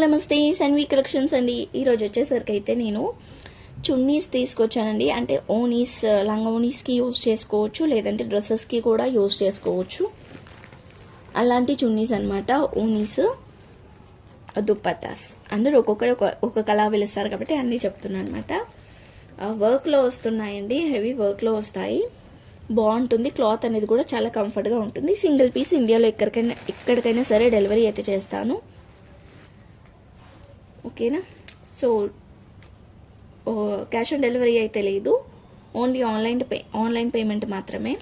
All నమస్తే Sanvi collections అండి. ఈరోజు వచ్చేసరికి అయితే నేను చున్నీస్ తీసుకొచ్చానండి. అంటే ఓనీస్ లంగా ఓనీస్కి యూజ్ చేసుకోవచ్చు లేదంటే డ్రెస్సెస్కి కూడా యూజ్ చేసుకోవచ్చు. అలాంటి చున్నీస్ అనమాట ఓనీస్ దుప్పటాస్ అందరూ ఒక్కొక్కరు ఒక ఒక పిలుస్తారు కాబట్టి అన్నీ చెప్తున్నాను అనమాట వర్క్లో వస్తున్నాయండి. హెవీ వర్క్లో వస్తాయి. బాగుంటుంది. క్లాత్ అనేది కూడా చాలా కంఫర్ట్గా ఉంటుంది. సింగిల్ పీస్ ఇండియాలో ఎక్కడికైనా ఎక్కడికైనా సరే డెలివరీ అయితే చేస్తాను. ఓకేనా? సో క్యాష్ ఆన్ డెలివరీ అయితే లేదు. Only online pay online payment మాత్రమే.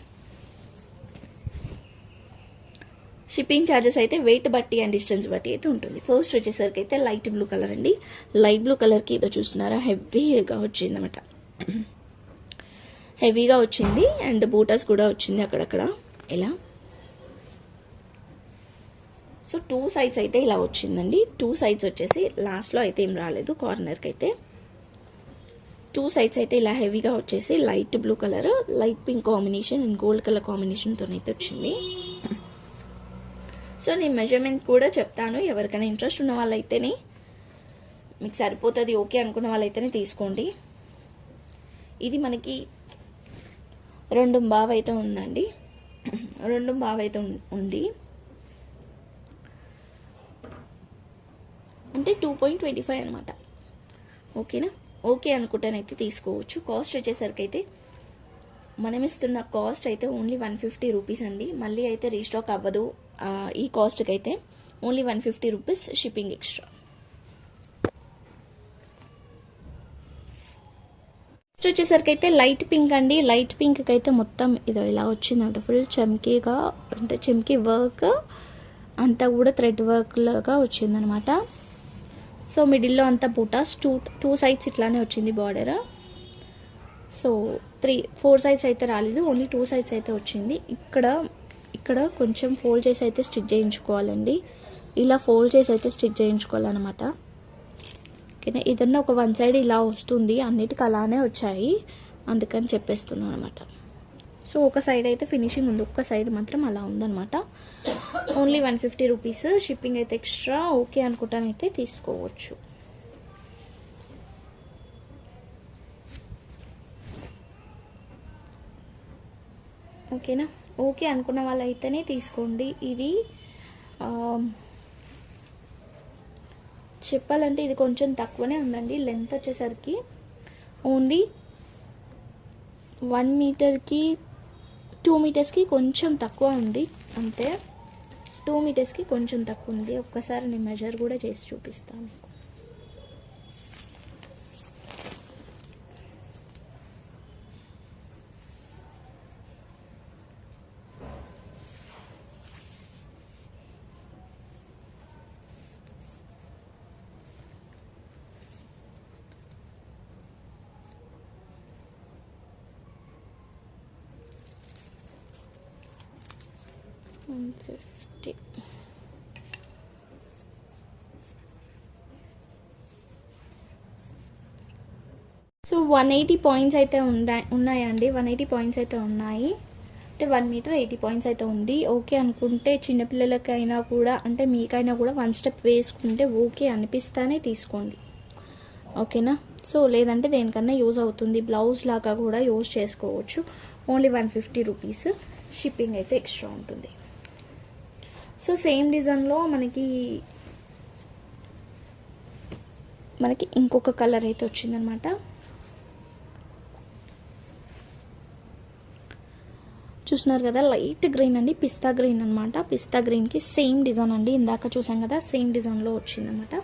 షిప్పింగ్ ఛార్జెస్ అయితే వెయిట్ బట్టి అండ్ డిస్టెన్స్ బట్టి అయితే ఉంటుంది. ఫస్ట్ వచ్చేసరికి అయితే లైట్ బ్లూ కలర్ అండి. లైట్ బ్లూ కలర్కి ఏదో చూస్తున్నారా? హెవీగా వచ్చింది అనమాట హెవీగా వచ్చింది అండ్ బూటాస్ కూడా వచ్చింది అక్కడక్కడ. ఇలా సో టూ సైడ్స్ అయితే ఇలా వచ్చిందండి. టూ సైడ్స్ వచ్చేసి లాస్ట్లో అయితే ఏం రాలేదు కార్నర్కి అయితే. టూ సైడ్స్ అయితే ఇలా హెవీగా వచ్చేసి light blue colour light pink combination and gold colour కాంబినేషన్తో అయితే వచ్చింది. సో నేను మెజర్మెంట్ కూడా చెప్తాను ఎవరికైనా ఇంట్రెస్ట్ ఉన్న వాళ్ళైతేనే మీకు సరిపోతుంది ఓకే అనుకున్న వాళ్ళైతేనే తీసుకోండి. ఇది మనకి రెండు బావ్ అయితే ఉందండి. రెండు బావ్ అయితే ఉంది. అంటే టూ పాయింట్ ట్వంటీ ఫైవ్ అనమాట ఓకేనా? ఓకే అనుకుంటానైతే తీసుకోవచ్చు. కాస్ట్ వచ్చేసరికి అయితే మనం ఇస్తున్న కాస్ట్ అయితే ఓన్లీ వన్ ఫిఫ్టీ రూపీస్ అండి. మళ్ళీ అయితే రీస్టాక్ అవ్వదు. ఈ కాస్ట్కి అయితే only one fifty rupees shipping extra next వచ్చేసరికి అయితే లైట్ పింక్ అండి. లైట్ పింక్కి అయితే మొత్తం ఇది ఇలా వచ్చిందంట. ఫుల్ చమ్కీగా అంటే చమ్కీ వర్క్ అంతా కూడా థ్రెడ్ వర్క్ లాగా వచ్చిందనమాట సో మిడిల్లో అంతా బూటాస్. టూ టూ సైడ్స్ ఇట్లానే వచ్చింది border so three four sides అయితే రాలేదు. ఓన్లీ టూ సైడ్స్ అయితే వచ్చింది. ఇక్కడ ఇక్కడ కొంచెం ఫోల్డ్ చేసి అయితే స్టిచ్ చేయించుకోవాలండి. ఇలా ఫోల్డ్ చేసి అయితే స్టిచ్ చేయించుకోవాలన్నమాట. ఓకేనా? ఏదన్నా ఒక వన్ సైడ్ ఇలా వస్తుంది. అన్నిటికీ అలానే వచ్చాయి. అందుకని చెప్పేస్తున్నాను అనమాట సో ఒక సైడ్ అయితే ఫినిషింగ్ ఉంది. ఒక్క సైడ్ మాత్రం అలా ఉందన్నమాట. Only one fifty rupees shipping అయితే ఎక్స్ట్రా ఓకే అనుకుంటానైతే తీసుకోవచ్చు. ఓకేనా ఓకే అనుకున్న వాళ్ళైతేనే తీసుకోండి. ఇది చెప్పాలంటే ఇది కొంచెం తక్కువనే ఉందండి. లెంత్ వచ్చేసరికి ఓన్లీ వన్ మీటర్కి టూ మీటర్స్కి కొంచెం తక్కువ ఉంది. అంతే. టూ మీటర్స్కి కొంచెం తక్కువ ఉంది. ఒక్కసారి నేను మెజర్ కూడా చేసి చూపిస్తాను. One fifty so one eighty points అయితే ఉందా ఉన్నాయండి. వన్ ఎయిటీ పాయింట్స్ అయితే ఉన్నాయి. అంటే వన్ మీటర్ ఎయిటీ పాయింట్స్ అయితే ఉంది. ఓకే అనుకుంటే చిన్నపిల్లలకైనా కూడా అంటే మీకైనా కూడా వన్ స్టెప్ వేసుకుంటే ఓకే అనిపిస్తానే తీసుకోండి. ఓకేనా? సో లేదంటే దేనికన్నా యూజ్ అవుతుంది. బ్లౌజ్ లాగా కూడా యూజ్ చేసుకోవచ్చు. Only one fifty rupees shipping అయితే ఎక్స్ట్రా ఉంటుంది. సో సేమ్ డిజైన్లో మనకి మనకి ఇంకొక కలర్ అయితే వచ్చిందనమాట. చూస్తున్నారు కదా లైట్ గ్రీన్ అండి పిస్తా గ్రీన్ అనమాట. పిస్తా గ్రీన్కి సేమ్ డిజైన్ అండి. ఇందాక చూసాం కదా సేమ్ డిజైన్లో వచ్చిందనమాట.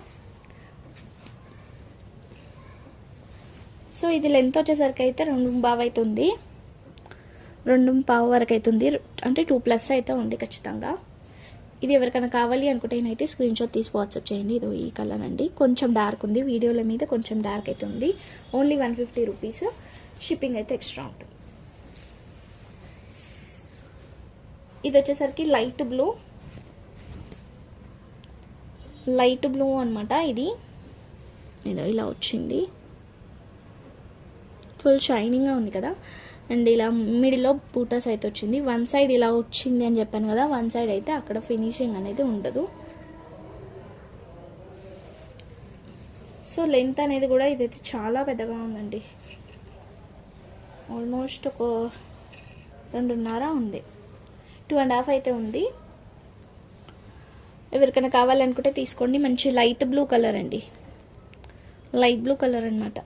సో ఇది లెంత్ వచ్చేసరికి అయితే రెండు బావ్ అవుతుంది రెండు పావు వరకు అయితే ఉంది. అంటే టూ ప్లస్ అయితే ఉంది ఖచ్చితంగా. ఇది ఎవరికైనా కావాలి అనుకుంటే నేనైతే స్క్రీన్ షాట్ తీసి వాట్సాప్ చేయండి. ఇది ఈ కలర్ అండి. కొంచెం డార్క్ ఉంది. వీడియోల మీద కొంచెం డార్క్ అయితే ఉంది. Only one fifty rupees shipping అయితే ఎక్స్ట్రా ఉంటుంది. ఇది వచ్చేసరికి లైట్ బ్లూ లైట్ బ్లూ అనమాట ఇది. ఏదో ఇలా వచ్చింది. ఫుల్ షైనింగ్గా ఉంది కదా. అండ్ ఇలా మిడిల్లో బూటాస్ అయితే వచ్చింది వన్ సైడ్ ఇలా వచ్చింది అని చెప్పాను కదా వన్ సైడ్ అయితే అక్కడ ఫినిషింగ్ అనేది ఉండదు. సో లెంత్ అనేది కూడా ఇదైతే చాలా పెద్దగా ఉందండి. ఆల్మోస్ట్ ఒక రెండున్నర ఉంది. టూ అండ్ హాఫ్ అయితే ఉంది. ఎవరికైనా కావాలనుకుంటే తీసుకోండి. మంచి లైట్ బ్లూ కలర్ అండి. లైట్ బ్లూ కలర్ అనమాట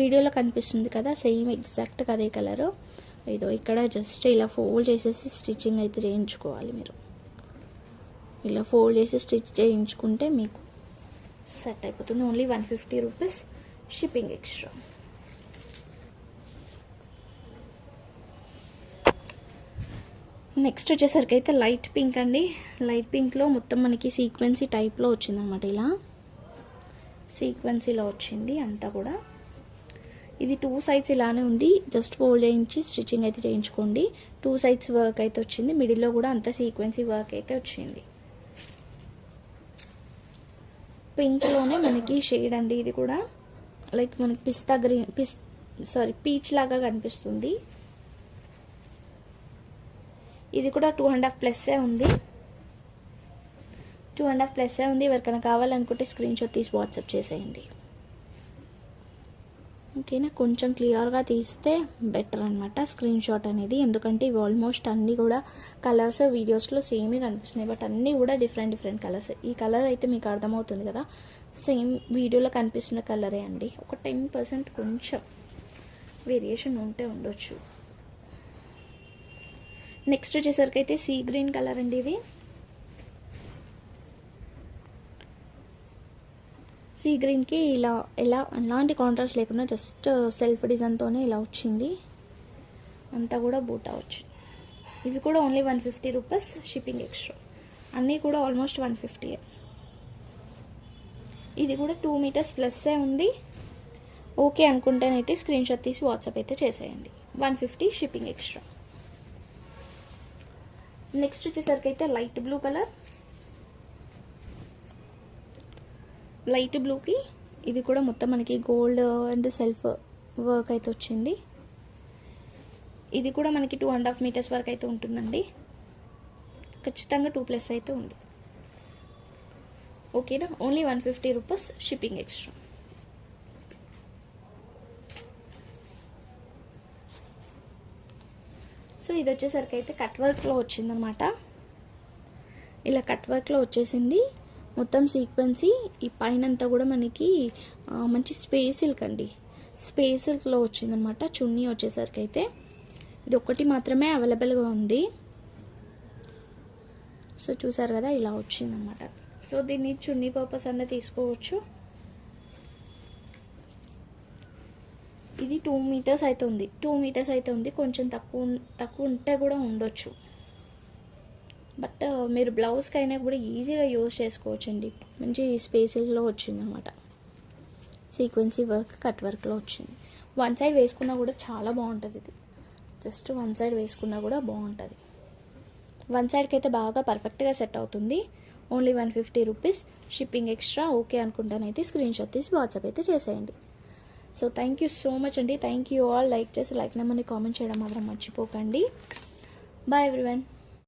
వీడియోలో కనిపిస్తుంది కదా సేమ్ ఎగ్జాక్ట్గా అదే కలరు. ఇదో ఇక్కడ జస్ట్ ఇలా ఫోల్డ్ చేసేసి స్టిచ్చింగ్ అయితే చేయించుకోవాలి మీరు. ఇలా ఫోల్డ్ చేసి స్టిచ్ చేయించుకుంటే మీకు సెట్ అయిపోతుంది. Only one fifty rupees shipping extra next వచ్చేసరికి అయితే లైట్ పింక్ అండి. లైట్ పింక్లో మొత్తం మనకి సీక్వెన్సీ టైప్లో వచ్చిందనమాట ఇలా. సీక్వెన్సీలో వచ్చింది అంతా కూడా. ఇది టూ సైడ్స్ ఇలానే ఉంది. జస్ట్ ఫోల్డ్ చేయించి స్టిచ్చింగ్ అయితే చేయించుకోండి. టూ సైడ్స్ వర్క్ అయితే వచ్చింది. మిడిల్లో కూడా అంత సీక్వెన్సీ వర్క్ అయితే వచ్చింది. పింక్లోనే మనకి షేడ్ అండి ఇది కూడా. లైక్ మనకి పిస్తా గ్రీన్ పిస్ సారీ పీచ్ లాగా కనిపిస్తుంది. ఇది కూడా టూ అండ్ హాఫ్ ప్లస్సే ఉంది. టూ అండ్ హాఫ్ ప్లస్సే ఉంది. ఎవరికైనా కావాలనుకుంటే స్క్రీన్ షాట్ తీసి వాట్సాప్ చేసేయండి. ఓకేనా? కొంచెం క్లియర్గా తీస్తే బెటర్ అనమాట స్క్రీన్ షాట్ అనేది. ఎందుకంటే ఇవి ఆల్మోస్ట్ అన్నీ కూడా కలర్స్ వీడియోస్లో సేమే కనిపిస్తున్నాయి. బట్ అన్నీ కూడా డిఫరెంట్ డిఫరెంట్ కలర్స్. ఈ కలర్ అయితే మీకు అర్థమవుతుంది కదా? సేమ్ వీడియోలో కనిపిస్తున్న కలరే అండి. ఒక టెన్ పర్సెంట్ కొంచెం వేరియేషన్ ఉంటే ఉండొచ్చు. నెక్స్ట్ వచ్చేసరికి అయితే సీ గ్రీన్ కలర్ అండి ఇది. సీ గ్రీన్కి ఇలా ఎలా ఎలాంటి కాంట్రాస్ట్ లేకుండా జస్ట్ సెల్ఫ్ డిజైన్తోనే ఇలా వచ్చింది. అంతా కూడా బూట్ వచ్చింది ఇవి కూడా only one fifty rupees shipping extra అన్నీ కూడా ఆల్మోస్ట్ వన్ ఫిఫ్టీ ఇది కూడా టూ మీటర్స్ ప్లస్సే ఉంది. ఓకే అనుకుంటేనైతే స్క్రీన్ షాట్ తీసి వాట్సాప్ అయితే చేసేయండి. One fifty shipping extra next వచ్చేసరికి అయితే లైట్ బ్లూ కలర్ లైట్ బ్లూకి. ఇది కూడా మొత్తం మనకి గోల్డ్ అండ్ సెల్ఫ్ వర్క్ అయితే వచ్చింది. ఇది కూడా మనకి టూ అండ్ హాఫ్ మీటర్స్ వరకు అయితే ఉంటుందండి. ఖచ్చితంగా టూ ప్లస్ అయితే ఉంది. ఓకేనా only one fifty rupees shipping extra so ఇది వచ్చేసరికి అయితే కట్ వర్క్లో వచ్చిందనమాట ఇలా కట్ వర్క్లో వచ్చేసింది. మొత్తం సీక్వెన్సీ ఈ పైన అంతా కూడా మనకి మంచి స్పేస్ సిల్క్ అండి. స్పేస్ సిల్క్లో వచ్చిందనమాట. చున్నీ వచ్చేసరికి అయితే ఇది ఒక్కటి మాత్రమే అవైలబుల్గా ఉంది. సో చూసారు కదా ఇలా వచ్చిందనమాట. సో దీన్ని చున్నీ పర్పస్ అన్న తీసుకోవచ్చు. ఇది టూ మీటర్స్ అయితే ఉంది టూ మీటర్స్ అయితే ఉంది. కొంచెం తక్కువ తక్కువ ఉంటే కూడా ఉండొచ్చు. బట్ మీరు బ్లౌజ్కి అయినా కూడా ఈజీగా యూజ్ చేసుకోవచ్చండి. మంచి స్పేసెస్లో వచ్చిందనమాట. సీక్వెన్సీ వర్క్ కట్ వర్క్లో వచ్చింది. వన్ సైడ్ వేసుకున్నా కూడా చాలా బాగుంటుంది ఇది. జస్ట్ వన్ సైడ్ వేసుకున్నా కూడా బాగుంటుంది. వన్ సైడ్కి అయితే బాగా పర్ఫెక్ట్గా సెట్ అవుతుంది. Only one fifty rupees. Shipping extra okay అనుకుంటానైతే screen shot తీసి వాట్సాప్ అయితే చేసేయండి. So thank you so much అండి. Thank you all. లైక్ చేసి లైక్ నెంబర్ని కామెంట్ చేయడం మాత్రం మర్చిపోకండి. Bye everyone.